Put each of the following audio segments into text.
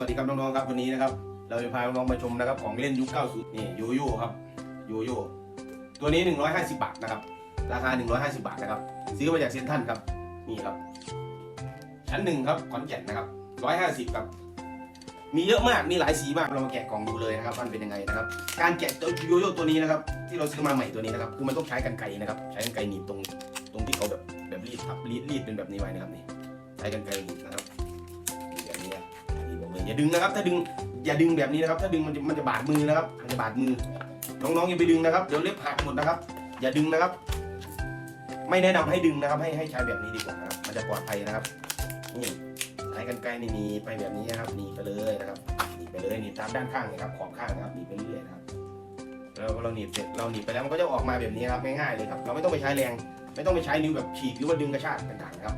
สวัสดีครับน้องๆครับวันนี้นะครับ เราจะพาน้องๆมาชมนะครับ ของเล่นยุค 90 นี่โยโย่ครับโยโย่ตัวนี้ 150 บาทนะครับ ราคา 150 บาทนะครับ ซื้อมาจากเซ็นทรัลครับนี่ครับ ชั้นหนึ่งครับขอนแก่นนะครับ 150 ครับ มีเยอะมากมีหลายสีมากเรามาแกะกล่องดูเลยนะครับมันเป็นยังไงนะครับ การแกะตัวโยโย่ตัวนี้นะครับ ที่เราซื้อมาใหม่ตัวนี้นะครับคือมันต้องใช้กันไกรนะครับ ใช้กันไกรหนีบตรงตรงที่เขาแบบแบบรีดทับรีดรีดเป็นแบบนี้ไว้นะครับนี่ใช้กันไกรหนีบนะครับ อย่าดึงนะครับ ถ้าดึงอย่าดึงแบบนี้นะครับ ถ้าดึงมันจะมันจะบาดมือนะครับ มันจะบาดมือ น้องๆอย่าไปดึงนะครับ เดี๋ยวเล็บหักหมดนะครับ อย่าดึงนะครับ ไม่แนะนำให้ดึงนะครับ ให้ให้ใช้แบบนี้ดีกว่านะครับ มันจะปลอดภัยนะครับ นี่ใช้กันไกลนี่หนีไปแบบนี้นะครับหนีไปเลยนะครับหนีไปเลยหนีตามด้านข้างนะครับ ขอบข้างนะครับหนีไปเรื่อยนะครับแล้วเราหนีบเสร็จเราหนีบไปแล้วมันก็จะออกมาแบบนี้ครับง่ายๆเลยครับ เราไม่ต้องไปใช้แรง ไม่ต้องไปใช้นิ้วแบบฉีกหรือว่าดึงกระชากต่างๆนะครับ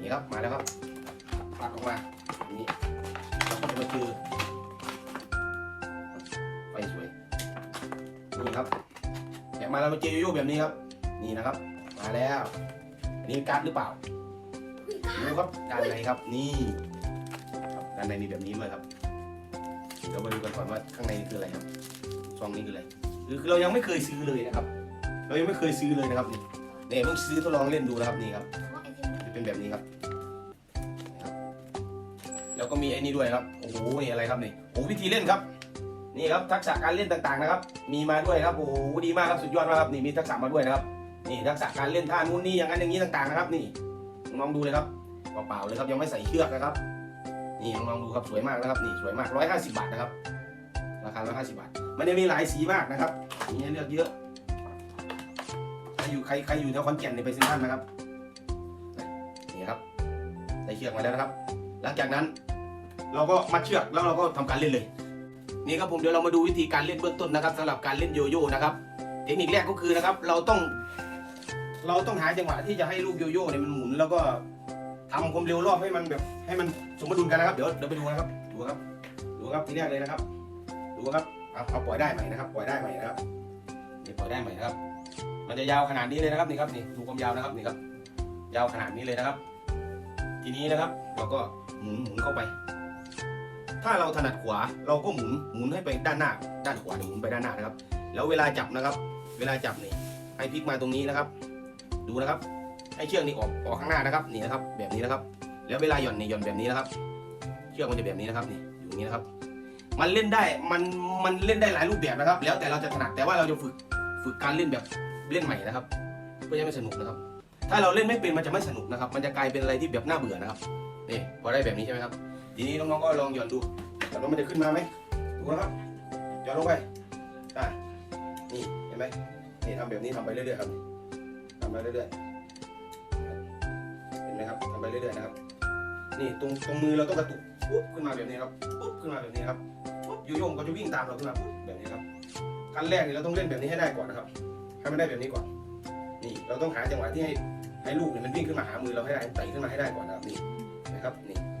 นี่ครับมาแล้วครับปักออกมาอย่างนี้ เราก็จะมาเจอไฟสวย นี่ครับแกะมาแล้วมาเจอโยโย่แบบนี้ครับ นี่นะครับ มาแล้วอันนี้การ์ดหรือเปล่าดูครับด้านในครับ นี่ครับด้านในมีแบบนี้ด้วยครับเดี๋ยวมาดูกันก่อนว่าข้างในนี่คืออะไรครับซองนี้คืออะไรคือคือเรายังไม่เคยซื้อเลยนะครับ เรายังไม่เคยซื้อเลยนะครับนี่เนี่ยเพิ่งซื้อทดลองเล่นดูนะครับนี่ครับจะเป็นแบบนี้ครับ แล้วก็มีไอ้นี่ด้วยครับโอ้โหนี่อะไรครับนี่โอ้วิธีเล่นครับนี่ครับทักษะการเล่นต่างๆนะครับ มีมาด้วยครับโอ้โหดีมากครับสุดยอดมากครับนี่มีทักษะมาด้วยนะครับนี่ทักษะการเล่นท่านู้นนี่อย่างนั้นอย่างนี้ต่างๆนะครับ นี่น้องดูเลยครับเปล่าๆเลยครับยังไม่ใส่เชือกนะครับ นี่น้องดูครับสวยมากนะครับนี่สวยมาก150บาทนะครับราคา150บาท มันจะมีหลายสีมากนะครับมีให้เลือกเยอะใครอยู่ใครใครอยู่แถวขอนแก่นเนี่ไปเซ็นทรัลนะครับนี่ครับได้เชือกมาแล้วนะครับ หลังจากนั้น เราก็มัดเชือกแล้วเราก็ทำการเล่นเลย นี่ครับผมเดี๋ยวเรามาดูวิธีการเล่นเบื้องต้นนะครับสำหรับการเล่นโยโย่นะครับ เทคนิคแรกก็คือนะครับ เราต้อง เราต้องหาจังหวะที่จะให้ลูกโยโย่เนี่ยมันหมุน แล้วก็ทำความเร็วรอบให้มันแบบให้มันสมดุลกันนะครับ เดี๋ยวเดี๋ยวไปดูนะครับดูครับดูครับทีแรกเลยนะครับดูครับเอาเอาปล่อยได้ใหม่นะครับ ปล่อยได้ใหม่นะครับนี่ปล่อยได้ใหม่นะครับ มันจะยาวขนาดนี้เลยนะครับนี่ครับนี่ดูความยาวนะครับนี่ครับ ยาวขนาดนี้เลยนะครับ ทีนี้นะครับเราก็หมุนหมุนเข้าไป ถ้าเราถนัดขวาเราก็หมุนหมุนให้ไปด้านหน้า ด้านขวาหมุนไปด้านหน้านะครับ แล้วเวลาจับนะครับ เวลาจับนี่ให้พลิกมาตรงนี้นะครับ ดูนะครับ ให้เชือกนี่ออกออกข้างหน้านะครับนี่นะครับ แบบนี้นะครับ แล้วเวลาหย่อนนี่หย่อนแบบนี้นะครับ เชือกมันจะแบบนี้นะครับนี่อยู่อย่างนี้นะครับ มันเล่นได้มันมันเล่นได้หลายรูปแบบนะครับ แล้วแต่เราจะถนัดแต่ว่าเราจะฝึกฝึกการเล่นแบบเล่นใหม่นะครับเพื่อจะไม่สนุกนะครับ ถ้าเราเล่นไม่เป็นมันจะไม่สนุกนะครับ มันจะกลายเป็นอะไรที่แบบน่าเบื่อนะครับนี่พอได้แบบนี้ใช่ไหมครับ ทีนี้น้องๆก็ลองหย่อนดูหย่อนแล้วมันจะขึ้นมาไหมดูนะครับหย่อนลงไปอะนี่เห็นไหมนี่ทำแบบนี้ทำไปเรื่อยๆครับทำไปเรื่อยๆเห็นไหมครับทำไปเรื่อยๆนะครับ นี่ตรงตรงมือเราต้องกระตุกปุ๊บขึ้นมาแบบนี้ครับปุ๊บขึ้นมาแบบนี้ครับปุ๊บโยโย่ก็จะวิ่งตามเราขึ้นมาปุ๊บแบบนี้ครับขั้นแรกนี่เราต้องเล่นแบบนี้ให้ได้ก่อนนะครับให้มันได้แบบนี้ก่อน นี่เราต้องหาจังหวะที่ให้ให้ลูกเนี่ยมันวิ่งขึ้นมาหามือเราให้ได้ไต่ขึ้นมาให้ได้ก่อนนะครับนี่นะครับนี่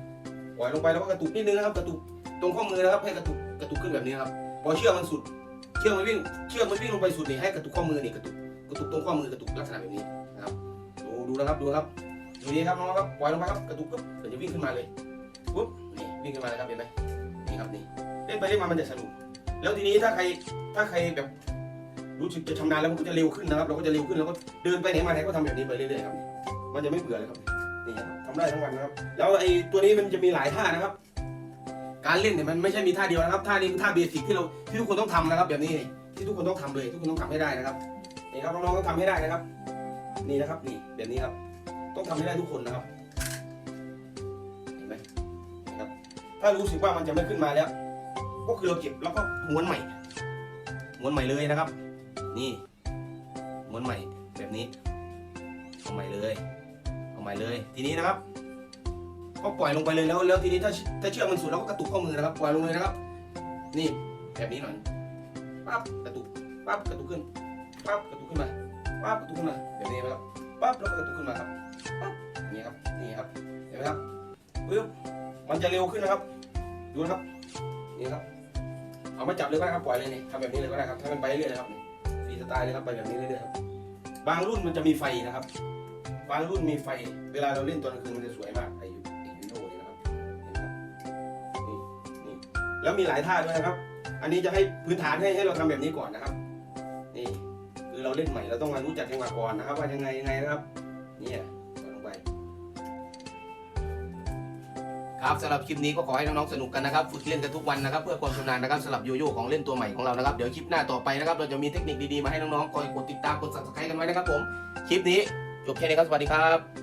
ล่อยลงไปแล้วก็กระตุกนิดนึงนะครับ กระตุกตรงข้อมือนะครับ ให้กระตุกกระตุกขึ้นแบบนี้ครับพอเชือกมันสุด เชือกมันวิ่งเชือกมันวิ่งลงไปสุดนี่ให้กระตุกข้อมือนี่กระตุกกระตุกตรงข้อมือกระตุกลักษณะแบบนี้นะครับดูดูนะครับดูครับดูนี้ครับน้องครับปล่อยลงไปครับกระตุกปุ๊บเดี๋ยวจะวิ่งขึ้นมาเลยปุ๊บนี่วิ่งขึ้นมาเลยครับเห็นไหมนี่ครับนี่เล่นไปเล่นมามันจะสนุกแล้วทีนี้ถ้าใครถ้าใครแบบรู้สึกจะชำนาญแล้วมันก็จะเร็วขึ้นนะครับ เราก็จะเร็วขึ้นแล้วก็เดินไปไหนมาไหนก็ทำแบบนี้ไปเรื่อยๆครับ มันจะไม่เบื่อเลยครับ นี่ครับทำได้ทั้งวันนะครับ แล้วไอ้ตัวนี้มันจะมีหลายท่านะครับ การเล่นเนี่ยมันไม่ใช่มีท่าเดียวนะครับท่านี้เป็นท่าเบสิกที่เราที่ทุกคนต้องทำนะครับ แบบนี้ที่ทุกคนต้องทำเลย ทุกคนต้องทำให้ได้นะครับนี่ครับน้องๆต้องทำให้ได้นะครับ นี่นะครับนี่แบบนี้ครับ ต้องทำให้ได้ทุกคนนะครับเห็นไหมนี่ครับ ถ้ารู้สึกว่ามันจะไม่ขึ้นมาแล้ว ก็คือเราเก็บแล้วก็ม้วนใหม่ม้วนใหม่เลยนะครับ นี่ม้วนใหม่แบบนี้เอาใหม่เลย เอาใหม่เลย ทีนี้นะครับ ก็ปล่อยลงไปเลยแล้วแล้วทีนี้ถ้าถ้าเชือกมันสุดเราก็กระตุกข้อมือนะครับ ปล่อยลงเลยนะครับ นี่แบบนี้หน่อยปั๊บกระตุกปั๊บกระตุกขึ้นปั๊บกระตุกขึ้นมาปั๊บกระตุกขึ้นมาแบบนี้นะครับปั๊บแล้วก็กระตุกขึ้นมาครับปั๊บอย่างนี้ครับนี่ครับเห็นไหมครับปึ๊บมันจะเร็วขึ้นนะครับ ดูนะครับนี่ครับเอามาจับเลยก็ได้ครับปล่อยเลยนี่ทำแบบนี้เลยก็ได้ครับถ้ามันไปเรื่อยๆนะครับฟรีสไตล์เลยครับไปแบบนี้เรื่อยๆครับบางรุ่นมันจะมีไฟนะครับ บางรุ่นมีไฟ เวลาเราเล่นตอนกลางคืนมันจะสวยมากไอ้ยูไอ้ยูโน่เนี่ยนะครับเห็นไหมนี่นี่แล้วมีหลายท่าด้วยนะครับ อันนี้จะให้พื้นฐานให้ให้เราทำแบบนี้ก่อนนะครับ นี่คือเราเล่นใหม่เราต้องมารู้จักจังหวะก่อนนะครับ ว่ายังไงยังไงนะครับเนี่ยลงไปครับสำหรับคลิปนี้ก็ขอให้น้องๆสนุกกันนะครับฝึกเล่นกันทุกวันนะครับเพื่อความชำนาญนะครับสำหรับโยโย่ของเล่นตัวใหม่ของเรานะครับเดี๋ยวคลิปหน้าต่อไปนะครับเราจะมีเทคนิคดีๆมาให้น้องๆคอยกดติดตามกด subscribe กันไว้นะครับผมคลิปนี้ จบแค่นี้ครับ สวัสดีครับ